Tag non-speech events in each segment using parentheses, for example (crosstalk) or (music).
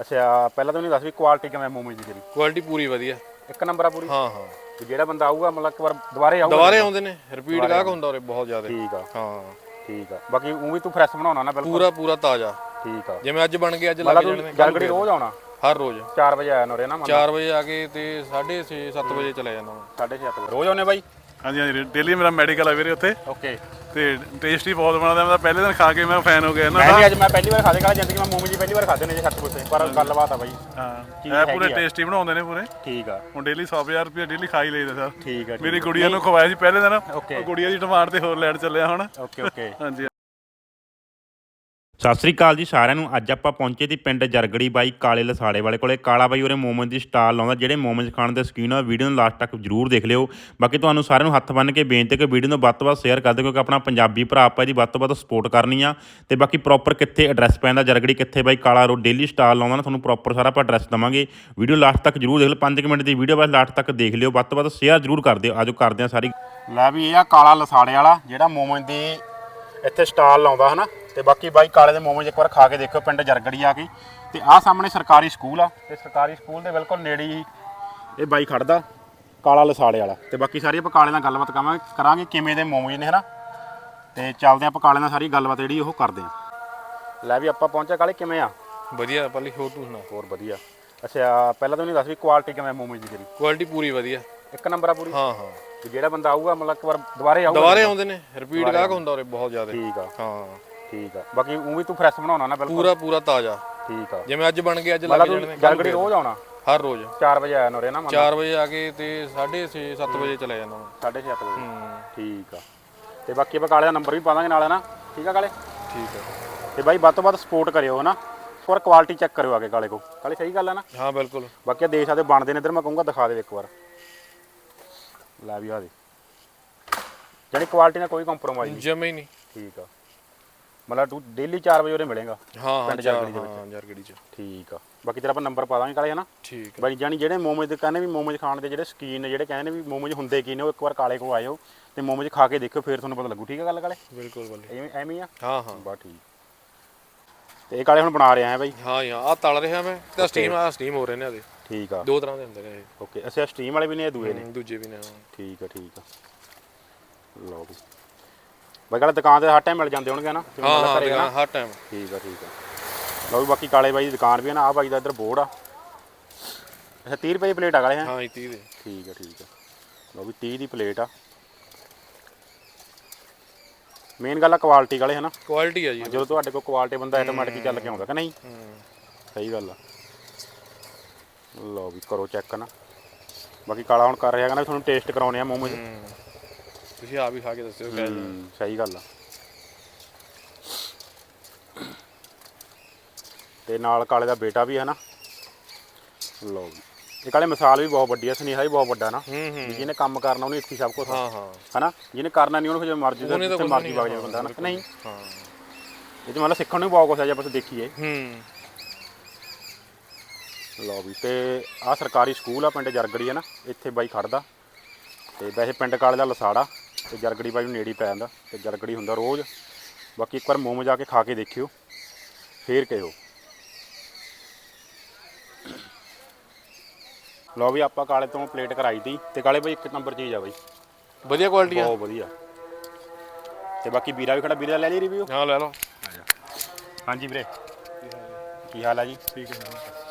ਅੱਛਾ ਪਹਿਲਾਂ ਤਾਂ ਮੈਨੂੰ ਦੱਸ ਵੀ ਕੁਆਲਿਟੀ ਕਿਵੇਂ ਮੋਮੋਜ਼ ਦੀ ਤੇਰੀ? ਕੁਆਲਿਟੀ ਪੂਰੀ ਵਧੀਆ। ਇੱਕ ਨੰਬਰ ਆ ਪੂਰੀ? ਹਾਂ ਹਾਂ। ਵੀ ਜਿਹੜਾ ਬੰਦਾ ਆਊਗਾ ਮਤਲਬ ਇੱਕ ਵਾਰ ਦੁਬਾਰੇ ਆਊਗਾ? ਦੁਬਾਰੇ ਆਉਂਦੇ ਨੇ। ਰਿਪੀਟ ਗਾਹਕ ਹੁੰਦਾ ਉਰੇ ਬਹੁਤ ਜ਼ਿਆਦਾ। ਠੀਕ ਆ। ਹਾਂ। ਠੀਕ ਆ। ਬਾਕੀ ਉਹ ਵੀ ਤੂੰ ਫਰੈਸ਼ ਬਣਾਉਣਾ ਨਾ ਬਿਲਕੁਲ। ਪੂਰਾ ਪੂਰਾ ਤਾਜ਼ਾ। ਠੀਕ ਆ। ਜਿਵੇਂ ਅੱਜ ਬਣ ਗਿਆ ਅੱਜ ਲੱਗ ਜਾਣੇ ਜਲਗੜੀ ਰੋਜ਼ ਆਉਣਾ? ਹਰ ਰੋਜ਼। 4 ਵਜੇ ਆਇਆ ਨੋਰੇ ਨਾ ਮਤਲਬ। 4 ਵਜੇ ਆ ਕੇ ਤੇ 6:30 7 ਵਜੇ ਚਲੇ ਜਾਂਦਾ ਮੈਂ। 7:30 ਵਜੇ। ਰੋਜ਼ ਆਉਨੇ ਬਾਈ? ਹਾਂਜੀ ਹਾਂਜੀ ਡੇਲੀ ਮੇਰਾ ਮੈਡੀਕਲ ਆ ਵੀਰੇ ਉੱਥੇ। ਓਕੇ ਤੇ ਟੇਸਟੀ ਬਹੁਤ ਬਣਾਉਂਦਾ ਮੈਂ ਤਾਂ ਪਹਿਲੇ ਦਿਨ ਖਾ ਕੇ ਮੈਂ ਫੈਨ ਹੋ ਗਿਆ ਮੈਂ ਇਹਨਾਂ ਵੀ ਦਾ ਅੱਜ ਮੈਂ ਪਹਿਲੀ ਵਾਰ ਖਾਦੇ ਕਾਲਾ ਜ਼ਿੰਦਗੀ ਮੈਂ ਮੋਮੋਜ਼ ਹੀ ਪਹਿਲੀ ਵਾਰ ਖਾਦੇ ਨੇ ਜੇ ਸੱਚ ਪੁੱਛੇ ਪਰ ਗੱਲਬਾਤ ਆ ਬਾਈ। ਹਾਂ। ਇਹ ਪੂਰੇ ਹੈਗੀ ਆ। ਟੇਸਟੀ ਬਣਾਉਂਦੇ ਨੇ ਪੂਰੇ। ਠੀਕ ਆ। ਹੁਣ ਡੇਲੀ 100000 ਰੁਪਏ ਡੇਲੀ ਖਾ ਹੀ ਲਈਦਾ ਸਰ। ਠੀਕ ਆ ਮੇਰੀ ਗੁੜੀਆ ਨੂੰ ਖਵਾਇਆ ਸੀ ਪਹਿਲੇ ਦਿਨ। ਉਹ ਗੁੜੀਆ ਦੀ ਡਿਮਾਂਡ ਤੇ ਹੋਰ ਲੈਣ ਚੱਲਿਆ ਹੁਣ। ਓਕੇ ਓਕੇ ਹਾਂਜੀ। ਸਤਿ ਸ੍ਰੀ ਅਕਾਲ ਜੀ ਸਾਰਿਆਂ ਨੂੰ। ਅੱਜ ਆਪਾਂ ਪਹੁੰਚੇ ਦੀ ਪਿੰਡ ਜਰਗੜੀ ਬਾਈ ਕਾਲੇ ਲਸਾੜੇ ਵਾਲੇ ਕੋਲੇ। ਕਾਲਾ ਬਾਈ ਉਰੇ ਮੋਮੋਜ਼ ਦੀ ਸਟਾਲ ਲਾਉਂਦਾ। ਜਿਹੜੇ ਮੋਮੋਜ਼ ਖਾਣ ਦੇ ਸਕੀਨ ਆ, ਵੀਡੀਓ ਨੂੰ ਲਾਸਟ ਤੱਕ ਜਰੂਰ ਦੇਖ ਲਿਓ। ਬਾਕੀ ਤੁਹਾਨੂੰ ਸਾਰਿਆਂ ਨੂੰ ਹੱਥ ਬੰਨ੍ਹ ਕੇ ਬੇਨਤੀ ਹੈ ਕਿ ਵੀਡੀਓ ਨੂੰ ਵੱਧ ਤੋਂ ਵੱਧ ਸ਼ੇਅਰ ਕਰ ਦਿਓ, ਕਿਉਂਕਿ ਆਪਣਾ ਪੰਜਾਬੀ ਭਰਾ ਆਪਾਂ ਇਹਦੀ ਵੱਧ ਤੋਂ ਵੱਧ ਸਪੋਰਟ ਕਰਨੀ ਆ। ਤੇ ਬਾਕੀ ਪ੍ਰੋਪਰ ਕਿੱਥੇ ਐਡਰੈਸ ਪੈਂਦਾ, ਜਰਗੜੀ ਕਿੱਥੇ ਬਾਈ ਕਾਲਾ ਰੋਡ ਡੇਲੀ ਸਟਾਲ ਲਾਉਂਦਾ ਨਾ, ਤੁਹਾਨੂੰ ਪ੍ਰੋਪਰ ਸਾਰਾ ਆਪਾਂ ਐਡਰੈਸ ਦਵਾਂਗੇ। ਵੀਡੀਓ ਲਾਸਟ ਤੱਕ ਜਰੂਰ ਦੇਖ ਲਓ। 5 ਮਿੰਟ ਦੀ ਵੀਡੀਓ ਬਸ ਲਾਸਟ ਤੱਕ ਦੇਖ ਲਿਓ। ਵੱਧ ਤੋਂ ਵੱਧ ਸ਼ੇਅਰ ਜਰੂਰ ਕਰ ਦਿਓ। ਆਜੋ ਕਰਦੇ ਆ ਸਾਰੀ। ਲੈ ਵੀ ਇਹ ਆ ਕਾਲਾ ਲਸਾੜੇ ਵਾਲਾ, ਜਿਹੜਾ ਮੋਮੋਜ਼ ਦੀ ਇੱਥੇ ਸਟਾਲ ਲਾਉਂਦਾ ਹਨਾ ਤੇ ਬਾਕੀ ਬਾਈ ਕਾਲੇ ਦੇ ਮੋਮੋਜ਼ ਇੱਕ ਵਾਰ ਖਾ ਕੇ ਦੇਖਿਓ ਪਿੰਡ ਜਰਗੜੀ ਆ ਕੇ। ਤੇ ਆਹ ਸਾਹਮਣੇ ਸਰਕਾਰੀ ਸਕੂਲ ਆ ਤੇ ਸਰਕਾਰੀ ਸਕੂਲ ਦੇ ਬਿਲਕੁਲ ਨੇੜੇ ਹੀ ਇਹ ਬਾਈ ਖੜਦਾ ਕਾਲਾ ਲਸਾੜੇ ਵਾਲਾ। ਤੇ ਬਾਕੀ ਸਾਰੀ ਆਪਾਂ ਕਾਲੇ ਨਾਲ ਗੱਲਬਾਤ ਕਰਾਂਗੇ ਕਰਾਂਗੇ ਕਿਵੇਂ ਦੇ ਮੋਮੋਜ਼ ਨੇ ਹਨਾ। ਤੇ ਚੱਲਦੇ ਆਪਾਂ ਕਾਲੇ ਨਾਲ ਸਾਰੀ ਗੱਲਬਾਤ ਜਿਹੜੀ ਉਹ ਕਰਦੇ ਆ ਲੈ ਵੀ ਆਪਾਂ ਪਹੁੰਚਿਆ ਕਾਲੇ ਕਿਵੇਂ ਆ? ਵਧੀਆ ਪਹਿਲੀ ਹੋਰ ਤੂੰ ਸੁਣਾ। ਹੋਰ ਵਧੀਆ। ਅੱਛਾ ਪਹਿਲਾਂ ਤਾਂ ਮੈਨੂੰ ਦੱਸ ਵੀ ਕੁਆਲਿਟੀ ਕਿਵੇਂ ਮੋਮੋਜ਼ ਦੀ ਤੇਰੀ? ਕੁਆਲਿਟੀ ਪੂਰੀ ਵਧੀਆ। ਇੱਕ ਨੰਬਰ ਆ ਪੂਰੀ? ਹਾਂ ਹਾਂ। ਤੇ ਜਿਹੜਾ ਬੰਦਾ ਆਊਗਾ ਮਤਲਬ ਇੱਕ ਵਾਰ ਦੁਬਾਰੇ ਆਊਗਾ ਦੁਬਾਰੇ ਆਉਂਦੇ ਨੇ ਰਿਪੀਟ ਗਾਹਕ ਹੁੰਦਾ ਉਰੇ ਬਹੁਤ ਜ਼ਿਆਦਾ। ਠੀਕ ਆ। ਹਾਂ। ਠੀਕ ਆ। ਬਾਕੀ ਉਹ ਵੀ ਤੂੰ ਫਰੈਸ਼ ਬਣਾਉਣਾ ਨਾ ਬਿਲਕੁਲ। ਪੂਰਾ ਪੂਰਾ ਤਾਜ਼ਾ। ਠੀਕ ਆ। ਜਿਵੇਂ ਅੱਜ ਬਣ ਗਿਆ ਅੱਜ ਲੱਗ ਮਤਲਬ ਜਾਣੇ ਤੂੰ ਨੇ ਕੱਲ੍ਹ ਜਲਗੜੀ ਰੋਜ਼ ਆਉਣਾ? ਹਰ ਰੋਜ਼। 4 ਵਜੇ ਆਇਆ ਨੋਰੇ ਨਾ ਮਤਲਬ 4 ਵਜੇ ਆ ਕੇ ਤੇ 6:30 7 ਵਜੇ ਚਲੇ ਜਾਂਦਾ ਮੈਂ। 6:30 ਵਜੇ। ਹੂੰ। ਠੀਕ ਆ। ਤੇ ਬਾਕੀ ਆਪਾਂ ਕਾਲੇ ਦਾ ਨੰਬਰ ਵੀ ਪਾ ਦਾਂਗੇ ਨਾਲ ਨਾ? ਠੀਕ ਆ ਕਾਲੇ? ਠੀਕ ਹੈ ਤੇ ਬਾਈ ਵੱਧ ਤੋਂ ਵੱਧ ਸਪੋਰਟ ਕਰਿਓ ਹਨਾ ਫੋਰ ਕੁਆਲਿਟੀ ਚੈੱਕ ਕਰਿਓ ਆਗੇ ਕਾਲੇ ਕੋ ਕਾਲੇ ਸਹੀ ਗੱਲ ਆ ਨਾ? ਹਾਂ ਬਿਲਕੁਲ। ਬਾਕੀ ਆਹ ਦੇਸ਼ ਆਦੇ ਬਣਦੇ ਨੇ ਇਧਰ ਮੈਂ ਕਹੂੰਗਾ ਦਿਖਾ ਦੇ ਇੱਕ ਵਾਰ। ਲੈ ਵੀ ਆ ਦੇ। ਜਿਹੜੀ ਕੁਆਲਿਟੀ ਨਾਲ ਕੋਈ ਕੰਪਰੋਮਾਈਜ਼ ਨਹੀਂ। ਜਮੇ ਹੀ ਨਹੀਂ। ਠੀਕ ਆ। ਮਤਲਬ ਤੂੰ ਡੇਲੀ 4 ਵਜੇ ਉਰੇ ਮਿਲੇਗਾ। ਹਾਂ ਹਾਂ ਪਿੰਡ ਜਰਗੜੀ ਦੇ ਹਾਂ ਜਰਗੜੀ ਚ। ਠੀਕ ਆ। ਬਾਕੀ ਤੇਰਾ ਆਪਾਂ ਨੰਬਰ ਪਾ ਦਾਂਗੇ ਕਾਲੇ ਹਨਾ? ਠੀਕ ਹੈ ਬਾਈ ਜਾਨੀ ਜਿਹੜੇ ਮੋਮੋਜ਼ ਦੇ ਕਹਿੰਦੇ ਵੀ ਮੋਮੋਜ਼ ਖਾਣ ਦੇ ਜਿਹੜੇ ਸ਼ਕੀਨ ਨੇ ਜਿਹੜੇ ਕਹਿੰਦੇ ਨੇ ਵੀ ਮੋਮੋਜ਼ ਹੁੰਦੇ ਕੀ ਨੇ ਉਹ ਇੱਕ ਵਾਰ ਕਾਲੇ ਕੋ ਆਇਓ ਤੇ ਮੋਮੋਜ਼ ਖਾ ਕੇ ਦੇਖਿਓ ਫਿਰ ਤੁਹਾਨੂੰ ਪਤਾ ਲੱਗੂ। ਠੀਕ ਆ ਗੱਲ ਕਾਲੇ? ਬਿਲਕੁਲ ਬੱਲੇ। ਐਵੇਂ ਐਵੇਂ ਹੀ ਆ? ਹਾਂ ਹਾਂ। ਬਾ ਠੀਕ। ਤੇ ਇਹ ਕਾਲੇ ਹੁਣ ਬਣਾ ਰਿਹਾ ਹੈ ਬਾਈ। ਹਾਂ ਹਾਂ ਆ ਤਲ ਰਿਹਾ ਮੈਂ। ਤੇ ਸਟੀਮ ਆ ਸਟੀਮ ਹੋ ਰਹੇ ਨੇ ਇਹਦੇ ਠੀਕ ਆ। ਦੋ ਤਰ੍ਹਾਂ ਦੇ ਹੁੰਦੇ ਨੇ ਓਕੇ ਅੱਛਾ ਸਟ੍ਰੀਮ ਵਾਲੇ ਵੀ ਨੇ ਇਹ ਦੂਏ ਨੇ? ਇਹ ਦੂਜੇ ਵੀ ਨੇ ਹਾਂ। ਠੀਕ ਆ ਠੀਕ ਆ। ਲਓ ਵੀ ਬਾਈ ਕਾਲੇ ਦੁਕਾਨ ਤੇ ਹਰ ਟਾਈਮ ਮਿਲ ਜਾਂਦੇ ਹੋਣਗੇ ਨਾ ਜਿਵੇਂ ਹਾਂ ਮਤਲਬ ਹਾਂ ਨਾ? ਦੁਕਾਨ ਹਰ ਟਾਈਮ ਠੀਕ ਆ ਠੀਕ ਆ। ਲਓ ਵੀ ਬਾਕੀ ਕਾਲੇ ਬਾਈ ਦੀ ਦੁਕਾਨ ਵੀ ਹੈ ਨਾ ਆ ਬਾਈ ਦਾ ਇੱਧਰ ਬੋਰਡ ਆ। ਅੱਛਾ 30 ਰੁਪਏ ਦੀ ਪਲੇਟ ਆ ਕਾਲੇ ਹੈ? ਹਾਂ ਇਹ 30 ਦੇ। ਠੀਕ ਆ ਠੀਕ ਆ। ਲਓ ਵੀ 30 ਦੀ ਪਲੇਟ ਆ। ਮੇਨ ਗੱਲ ਆ ਕੁਆਲਿਟੀ ਵਾਲੇ ਹਨਾ ਕੁਆਲਿਟੀ ਆ ਜੀ। ਜਦੋਂ ਤੁਹਾਡੇ ਕੋਲ ਕੁਆਲਿਟੀ ਬੰਦਾ ਆਟੋਮੈਟਿਕ ਚੱਲ ਕੇ ਆਉਂਦਾ ਕਿ ਨਹੀਂ? ਹੂੰ। ਸਹੀ ਗੱਲ ਆ। ਲਓ ਵੀ ਕਰੋ ਚੈੱਕ ਨਾ। ਬਾਕੀ ਕਾਲਾ ਹੁਣ ਕਰ ਰਿਹਾ ਕਹਿੰਦਾ ਵੀ ਤੁਹਾਨੂੰ ਟੇਸਟ ਕਰਾਉਣੇ ਆ ਮੋਮੋਜ਼ ਹੂੰ। ਤੁਸੀਂ ਆਪ ਹੀ ਖਾ ਕੇ ਦੱਸਿਓ ਕਿਹੋ ਜਿਹਾ ਹੂੰ, ਸਹੀ ਗੱਲ ਆ। ਤੇ ਨਾਲ ਕਾਲੇ ਦਾ ਬੇਟਾ ਵੀ ਹੈ ਨਾ। ਲਓ ਇਹ ਕਾਲੇ ਮਿਸਾਲ ਵੀ ਬਹੁਤ ਵੱਡੀ ਆ ਸੁਨੇਹਾ ਵੀ ਬਹੁਤ ਵੱਡਾ ਨਾ। ਹੂੰ ਹੂੰ। ਜਿਹਨੇ ਕੰਮ ਕਰਨਾ ਉਹਨੇ ਇੱਥੇ ਹੀ ਸਭ ਕੁਝ ਹਾਂ ਹਾਂ। ਹਨਾ? ਜਿਹਨੇ ਕਰਨਾ ਨਹੀਂ ਉਹਨੂੰ ਫਿਰ ਮਰਜ਼ੀ ਦਾ ਉਹਨੇ ਤਾਂ ਜਿੱਥੇ ਕੁਛ ਮਰਜ਼ੀ ਨਹੀਂ ਵਗ ਜਾਵੇ ਬੰਦਾ ਨਾ। ਨਹੀਂ। ਹਾਂ। ਇਹ ਤੇ ਮਤਲਬ ਸਿੱਖਣ ਨੂੰ ਵੀ ਬਹੁਤ ਕੁਝ ਹੈ ਜੇ ਆਪਾਂ ਦੇਖੀਏ। ਹੂੰ। ਲਓ ਵੀ ਤੇ ਆ ਸਰਕਾਰੀ ਸਕੂਲ ਆ ਪਿੰਡ ਜਰਗੜੀ ਹੈ ਨਾ ਇੱਥੇ ਬਾਈ ਖੜਦਾ। ਤੇ ਵੈਸੇ ਪਿੰਡ ਕਾਲੇ ਦਾ ਲਸਾੜਾ ਤੇ ਜਰਗੜੀ ਬਾਈ ਨੂੰ ਨੇੜੇ ਪੈ ਜਾਂਦਾ ਤੇ ਜਰਗੜੀ ਹੁੰਦਾ ਰੋਜ਼। ਬਾਕੀ ਇੱਕ ਵਾਰ ਮੋਮੋ ਜਾ ਕੇ ਖਾ ਕੇ ਦੇਖਿਓ ਫੇਰ ਕਹਿਓ ਲਓ ਵੀ ਆਪਾਂ ਕਾਲੇ ਤੋਂ ਪਲੇਟ ਕਰਾਈ ਤੀ ਤੇ ਕਾਲੇ ਬਾਈ ਇੱਕ ਨੰਬਰ ਚੀਜ਼ ਆ ਬਾਈ। ਵਧੀਆ ਕੁਆਲਿਟੀ ਆ। ਬਹੁਤ ਵਧੀਆ। ਤੇ ਬਾਕੀ ਵੀਰਾ ਵੀ ਖੜਾ ਵੀਰੇ ਦਾ ਲੈ ਲਈ ਰਿਵਿਊ ਹਾਂ ਲੈ ਲਓ। ਹਾਂਜੀ ਵੀਰੇ। ਕੀ ਹਾਲ ਆ ਜੀ? ਠੀਕ ਹੈ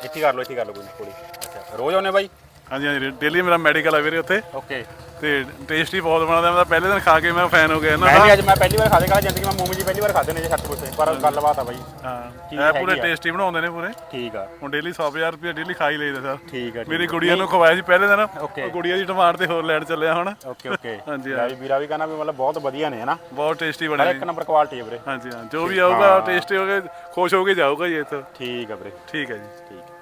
ਇੱਥੇ ਕਰ ਲਓ ਇੱਥੇ ਕਰ ਲਓ ਕੋਈ ਨੀ, ਕੋਲੇ ਅੱਛਾ ਰੋਜ਼ ਆਉਨੇ ਬਾਈ? ਹਾਂਜੀ ਹਾਂਜੀ ਡੇਲੀ ਮੇਰਾ ਮੈਡੀਕਲ ਆ ਵੀਰੇ ਉੱਥੇ। ਓਕੇ ਤੇ ਟੇਸਟੀ ਬਹੁਤ ਬਣਾਉਂਦਾ ਮੈਂ ਤਾਂ ਪਹਿਲੇ ਦਿਨ ਖਾ ਕੇ ਮੈਂ ਫੈਨ ਹੋ ਗਿਆ ਇਹਨਾਂ ਮੈਂ ਦਾ ਵੀ ਅੱਜ ਮੈਂ ਪਹਿਲੀ ਵਾਰ ਖਾਦੇ ਕਾਲਾ ਜ਼ਿੰਦਗੀ ਮੈਂ ਮੋਮੋਜ਼ ਹੀ ਪਹਿਲੀ ਵਾਰ ਖਾਦੇ ਨੇ ਜੇ ਸੱਚ ਪੁੱਛੇ ਪਰ ਗੱਲਬਾਤ ਆ ਬਾਈ। ਹਾਂ। ਇਹ ਪੂਰੇ ਹੈਗੀ ਆ। ਟੇਸਟੀ ਬਣਾਉਂਦੇ ਨੇ ਪੂਰੇ। ਠੀਕ ਆ। ਹੁਣ ਡੇਲੀ 100000 ਰੁਪਏ ਡੇਲੀ ਖਾ ਹੀ ਲਈਦਾ ਸਰ। ਠੀਕ ਆ ਮੇਰੀ ਗੁੜੀਆ ਨੂੰ ਖਵਾਇਆ ਸੀ ਪਹਿਲੇ ਦਿਨ। ਉਹ ਗੁੜੀਆ ਦੀ ਡਿਮਾਂਡ ਤੇ ਹੋਰ ਲੈਣ ਚੱਲਿਆ ਹੁਣ। Okay okay. (laughs) ਹਾਂਜੀ, ਵੀ ਵੀਰਾ ਵੀ ਕਹਿੰਦਾ ਵੀ ਮਤਲਬ ਬਹੁਤ ਵਧੀਆ ਨੇ ਹਨਾ? ਬਹੁਤ ਟੇਸਟੀ ਹਰ ਇੱਕ ਨੰਬਰ ਕੁਆਲਿਟੀ ਹੈ ਵੀਰੇ। ਹਾਂਜੀ ਹਾਂ। ਜੋ ਵੀ ਆਊਗਾ ਟੇਸਟੀ ਹੋ ਕੇ ਖੁਸ਼ ਹੋ ਕੇ ਜਾਊਗਾ ਜੀ ਇੱਥੋਂ। ਠੀਕ ਆ ਵੀਰੇ। ਠੀਕ ਹੈ ਜੀ। ਠੀਕ